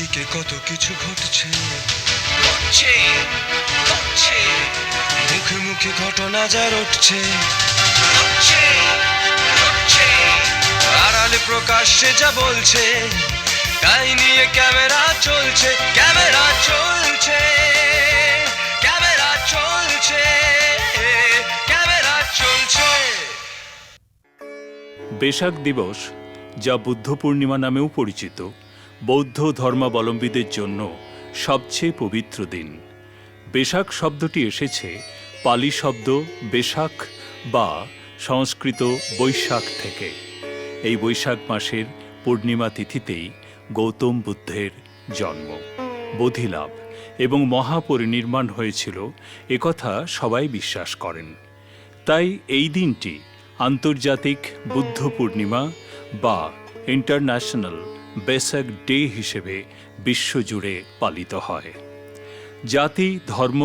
চারিদিকে কত কিছু ঘটছে। ঘটছে ঘটছে। মুখে মুখে ঘটনা যা রটছে। ঘটছে ঘটছে। আড়ালে প্রকাশ্যে যা বলছে তাই নিয়ে ক্যামেরা চলছে ক্যামেরা চলছে ক্যামেরা চলছে ক্যামেরা চলছে। বেশাক দিবস যা বুদ্ধ পূর্ণিমা নামেও পরিচিত। বৌদ্ধ ধর্মাবলম্বীদের জন্য সবচেয়ে পবিত্র দিন। বেশাক শব্দটি এসেছে পালি শব্দ বেশাক বা সংস্কৃত বৈশাখ থেকে। এই বৈশাখ মাসের পূর্ণিমা তিথিতেই গৌতম বুদ্ধের জন্ম। বোধিলাভ এবং মহাপরিনির্মাণ হয়েছিল একথা সবাই বিশ্বাস করেন। তাই এই দিনটি আন্তর্জাতিক বুদ্ধ পূর্ণিমা বা ইন্টারন্যাশনাল বেসাক ডে হিসেবে বিশ্বজুড়ে পালিত হয়। জাতি, ধর্ম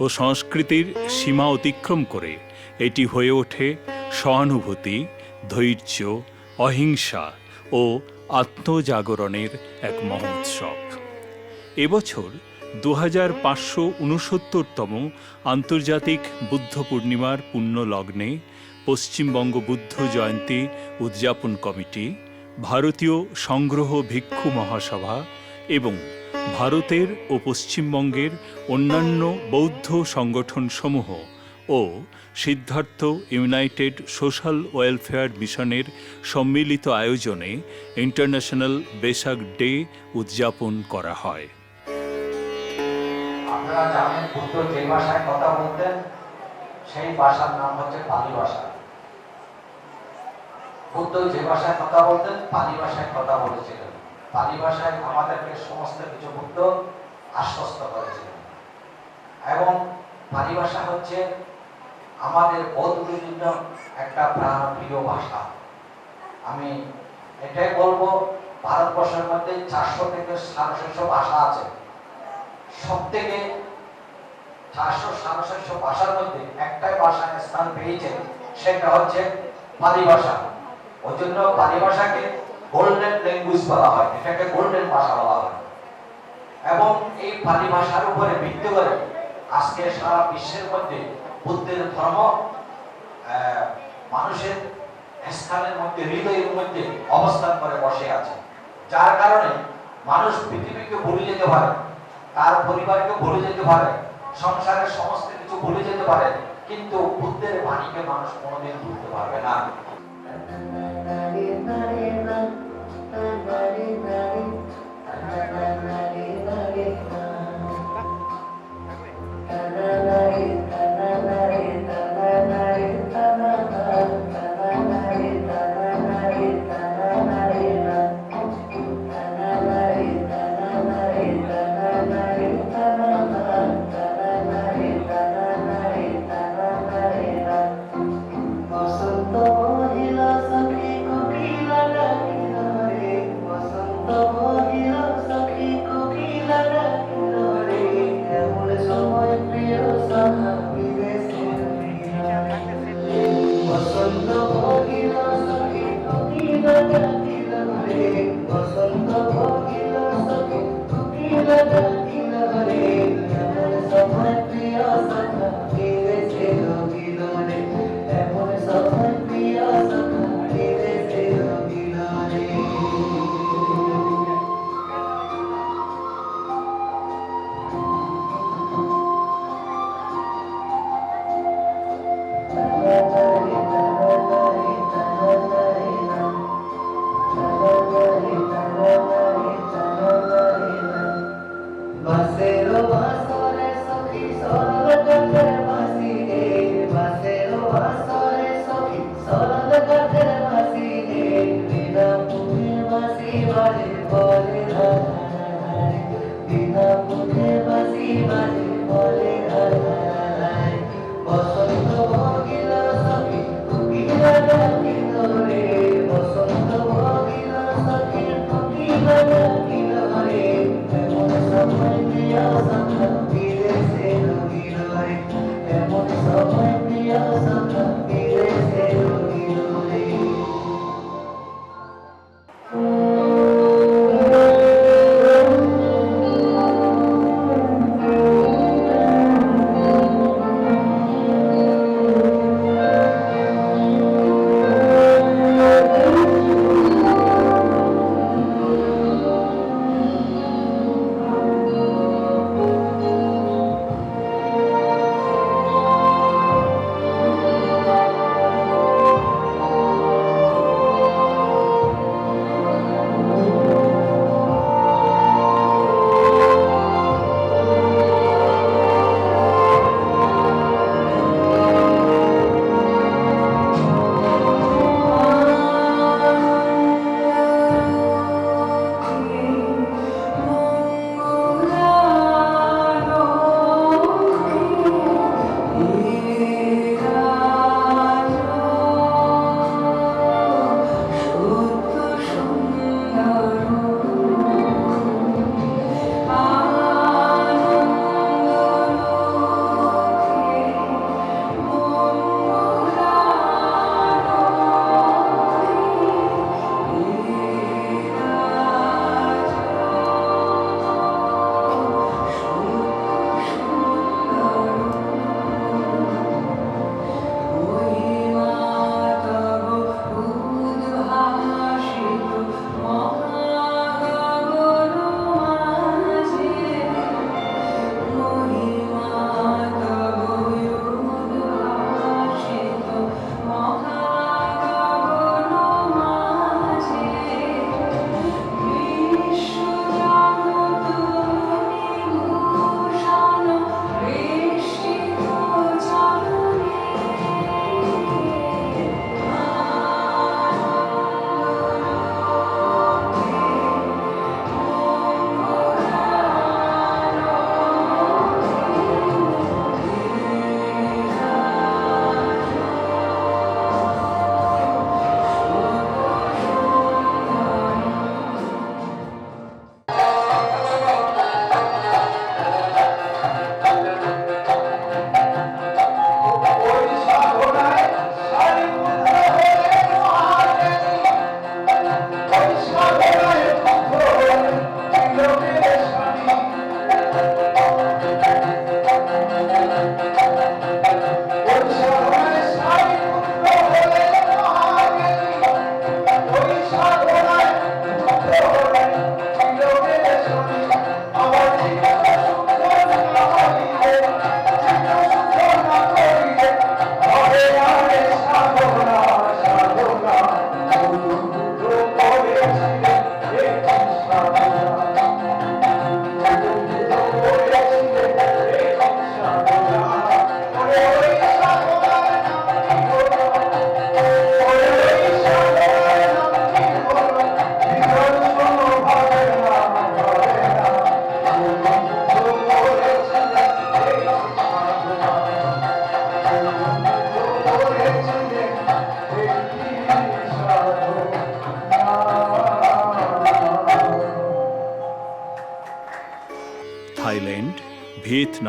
ও সংস্কৃতির সীমা অতিক্রম করে এটি হয়ে ওঠে সহানুভূতি, ধৈর্য, অহিংসা ও আত্মজাগরণের এক মহোৎসব এবছর দু হাজার পাঁচশো উনসত্তরতম আন্তর্জাতিক বুদ্ধ পূর্ণিমার পুণ্য লগ্নে পশ্চিমবঙ্গ বুদ্ধ জয়ন্তী উদযাপন কমিটি ভারতীয় সংগ্রহ ভিক্ষু মহাসভা এবং ভারতের ও পশ্চিমবঙ্গের অন্যান্য বৌদ্ধ সংগঠনসমূহ ও সিদ্ধার্থ ইউনাইটেড সোশ্যাল ওয়েলফেয়ার মিশনের সম্মিলিত আয়োজনে ইন্টারন্যাশনাল বেসাক ডে উদযাপন করা হয়। আপনারা জানেন যে ভাষায় কথা বলতেন, সেই ভাষার নাম হচ্ছে পালি ভাষা। বুদ্ধ যে ভাষায় কথা বলতেন, পালি ভাষায় কথা বলেছিলেন। পালি ভাষায় আমাদেরকে সমস্ত কিছু বুদ্ধ আশ্বস্ত করেছিলেন। এবং পালি ভাষা হচ্ছে আমাদের বৌদ্ধদের জন্য একটা প্রাণ প্রিয় ভাষা। আমি এটাই বলব, ভারতবর্ষের মধ্যে চারশো থেকে সাড়ে ভাষা আছে। সব থেকে চারশো সাড়ে ভাষার মধ্যে একটাই ভাষা স্থান পেয়েছে, সেটা হচ্ছে পালি ভাষা। ওই পালি ভাষাকে গোল্ডেন ল্যাঙ্গুয়েজ বলা হয়। এটাকে গোল্ডেন ভাষা বলা হয়। এবং এই পালি ভাষার উপরে ভিত্তি করে আজকে সারা বিশ্বের মধ্যে বুদ্ধের ধর্ম মানুষের স্থানের মধ্যে, হৃদয়ের মধ্যে অবস্থান করে বসে আছে। যার কারণে মানুষ পৃথিবীকে ভুলে যেতে পারে, তার পরিবারকে ভুলে যেতে পারে, সংসারের সমস্ত কিছু ভুলে যেতে পারে, কিন্তু বুদ্ধের বাণীকে মানুষ কোনোদিন ভুলতে পারবে না। Bye.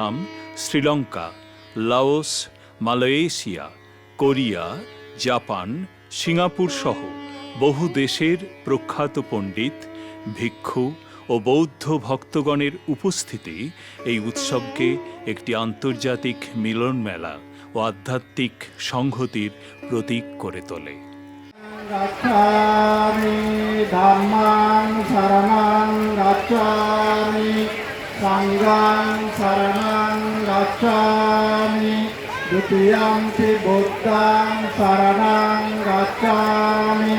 Vietnam, Sri Lanka, Laos, Malaysia, Korea, Japan, Singapore সহ বহু দেশের প্রখ্যাত পণ্ডিত, ভিক্ষু ও বৌদ্ধ ভক্তগণের উপস্থিতি এই উৎসবকে একটি আন্তর্জাতিক মিলন মেলা ও আধ্যাত্মিক সংহতির প্রতীক করে তোলে। ধামাং সাঙ্গাং শরণাং গচ্ছামি। দ্বিতীয়ং চি বুদ্ধাং শরণাং গচ্ছামি।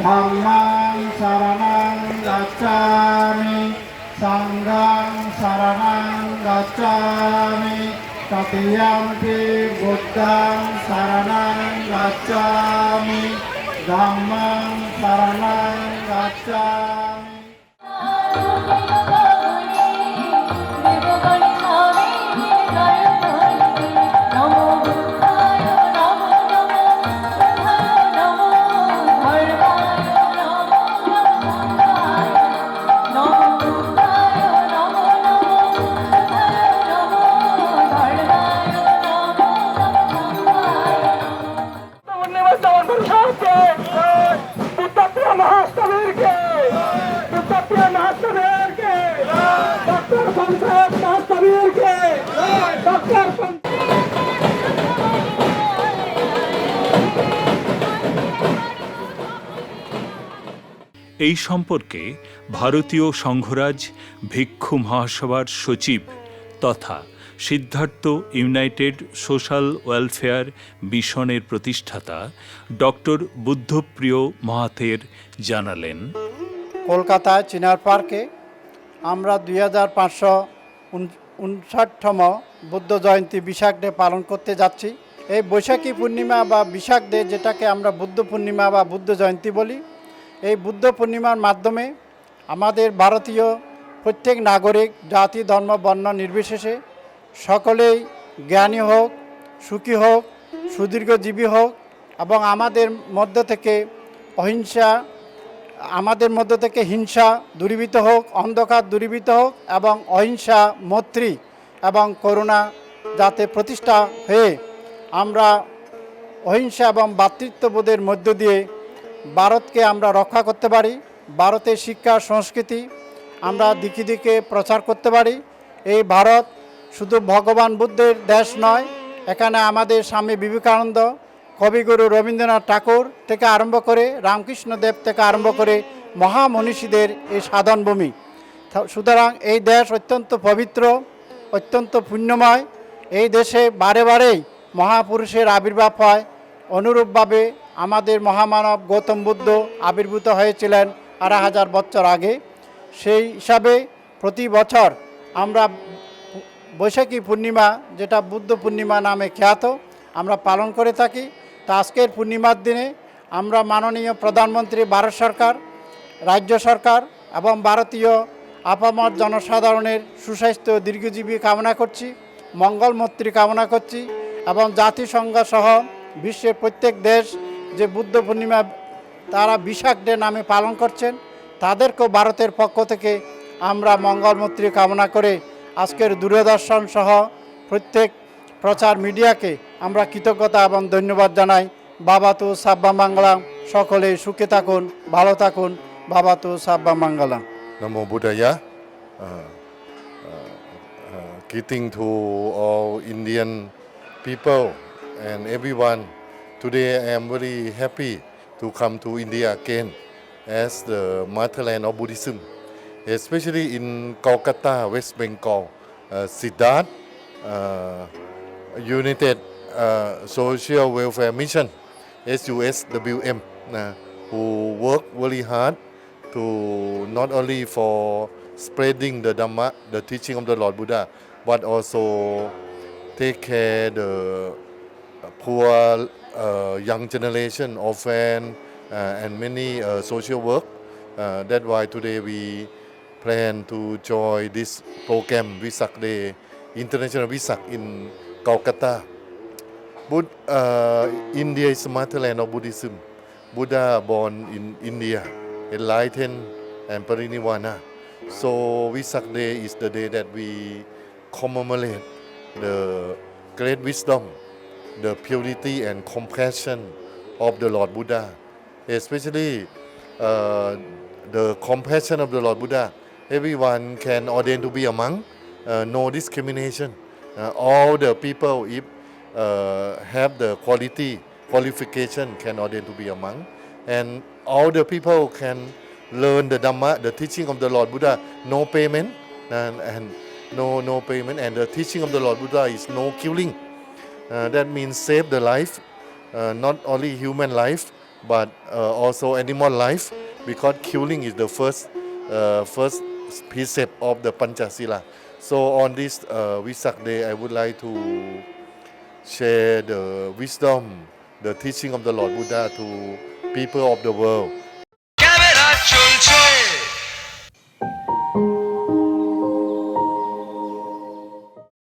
ধম্মাং শরণাং গচ্ছামি। সঙ্গাং শরণাং গচ্ছামি। তৃতীয়ং চি বুদ্ধাং শরণাং গচ্ছামি। ধম্মাং শরণাং গচ্ছামি। এই সম্পর্কে ভারতীয় সংঘরাজ, ভিক্ষু মহাসভার সচিব তথা সিদ্ধার্থ ইউনাইটেড সোশ্যাল ওয়েলফেয়ার মিশনের প্রতিষ্ঠাতা ডক্টর বুদ্ধপ্রিয় মহাতের জানালেন। কলকাতায় চিনার পার্কে আমরা দুই হাজার পাঁচশো উনষাটতম বুদ্ধ জয়ন্তী বিশাখ ডে পালন করতে যাচ্ছি। এই বৈশাখী পূর্ণিমা বা বিশাখ ডে যেটাকে আমরা বুদ্ধ পূর্ণিমা বা বুদ্ধ জয়ন্তী বলি এই বুদ্ধ পূর্ণিমার মাধ্যমে আমাদের ভারতীয় প্রত্যেক নাগরিক, জাতি, ধর্ম, বর্ণ নির্বিশেষে সকলেই জ্ঞানী হোক, সুখী হোক, সুদীর্ঘজীবী হোক এবং আমাদের মধ্য থেকে অহিংসা, আমাদের মধ্য থেকে হিংসা দূরীভূত হোক, অন্ধকার দূরীভূত হোক এবং অহিংসা মৈত্রী এবং করুণা যাতে প্রতিষ্ঠা হয়ে আমরা অহিংসা এবং ভ্রাতৃত্ববোধের মধ্য দিয়ে ভারতকে আমরা রক্ষা করতে পারি, ভারতের শিক্ষা, সংস্কৃতি আমরা দিকে দিকে প্রচার করতে পারি। এই ভারত শুধু ভগবান বুদ্ধের দেশ নয়, এখানে আমাদের স্বামী বিবেকানন্দ, কবিগুরু রবীন্দ্রনাথ ঠাকুর থেকে আরম্ভ করে রামকৃষ্ণ দেব থেকে আরম্ভ করে মহামনীষীদের এই সাধন ভূমি সুতরাং এই দেশ অত্যন্ত পবিত্র, অত্যন্ত পুণ্যময়। এই দেশে বারে বারেই মহাপুরুষের আবির্ভাব হয়, অনুরূপভাবে আমাদের মহামানব গৌতম বুদ্ধ আবির্ভূত হয়েছিলেন আড়াই হাজার বছর আগে। সেই হিসাবে প্রতি বছর আমরা বৈশাখী পূর্ণিমা, যেটা বুদ্ধ পূর্ণিমা নামে খ্যাত, আমরা পালন করে থাকি। তা আজকের পূর্ণিমার দিনে আমরা মাননীয় প্রধানমন্ত্রী, ভারত সরকার, রাজ্য সরকার এবং ভারতীয় আপামর জনসাধারণের সুস্বাস্থ্য দীর্ঘজীবী কামনা করছি, মঙ্গলমৈত্রী কামনা করছি এবং জাতিসংঘ সহ বিশ্বের প্রত্যেক দেশ যে বুদ্ধ পূর্ণিমা তারা বিশাখ ডে নামে পালন করছেন তাদেরকেও ভারতের পক্ষ থেকে আমরা মঙ্গলমৈত্রী কামনা করে আজকের দূরদর্শন সহ প্রত্যেক প্রচার মিডিয়াকে আমরা কৃতজ্ঞতা এবং ধন্যবাদ জানাই বাবা তো সাব্বা মাঙ্গলাম সকলে সুখে থাকুন ভালো থাকুন বাবা তো সাব্বা. Uh, uh, uh, greeting to all Indian people and everyone. Today I am very happy to come to India again as the motherland of Buddhism, especially in Kolkata, West Bengal. Uh, Siddharth uh, United uh, Social Welfare Mission, SUSWM, uh, who work very hard to not only for spreading the Dhamma, the teaching of the Lord Buddha, but also take care the poor young generation, orphan, uh, and many uh, social work. Uh, that's why today we plan to join this program Visak Day, International Visak in Kolkata. Bud- uh, India is motherland of Buddhism. Buddha born in India, enlightened and parinirvana. So Visak Day is the day that we commemorate the great wisdom, the purity and compassion of the Lord Buddha, especially uh, the compassion of the Lord Buddha. Everyone can ordain to be a monk, uh, no discrimination. Uh, all the people, if uh, have the quality, qualification, can ordain to be a monk. And all the people can learn the Dhamma, the teaching of the Lord Buddha, no payment, and, and no, no payment. And the teaching of the Lord Buddha is no killing. Uh, that means save the life, uh, not only human life, but uh, also animal life, because killing is the first, first precept of the Panchasila. So on this uh, Visak day, I would like to share the wisdom, the teaching of the Lord Buddha to people of the world.